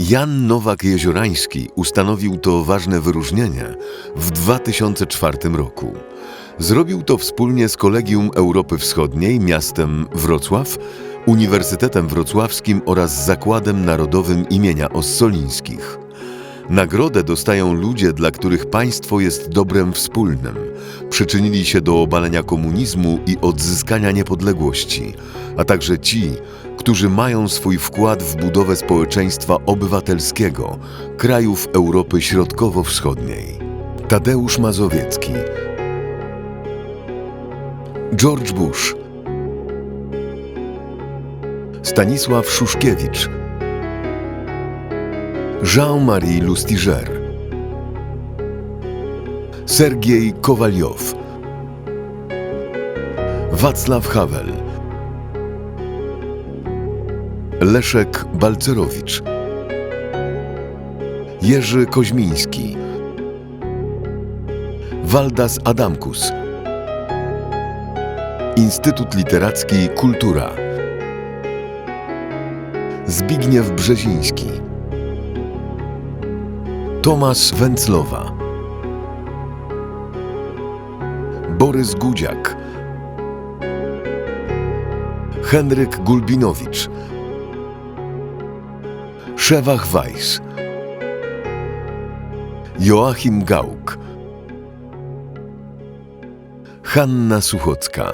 Jan Nowak-Jeziorański ustanowił to ważne wyróżnienie w 2004 roku. Zrobił to wspólnie z Kolegium Europy Wschodniej, miastem Wrocław, Uniwersytetem Wrocławskim oraz Zakładem Narodowym imienia Ossolińskich. Nagrodę dostają ludzie, dla których państwo jest dobrem wspólnym. Przyczynili się do obalenia komunizmu i odzyskania niepodległości, a także ci, którzy mają swój wkład w budowę społeczeństwa obywatelskiego krajów Europy Środkowo-Wschodniej. Tadeusz Mazowiecki, George Bush, Stanisław Szuszkiewicz, Jean-Marie Lustiger, Sergiej Kowaliow, Wacław Havel, Leszek Balcerowicz, Jerzy Koźmiński, Waldas Adamkus, Instytut Literacki Kultura, Zbigniew Brzeziński, Tomasz Węclowa, Borys Gudziak, Henryk Gulbinowicz, Szewach Weiss, Joachim Gauck, Hanna Suchocka,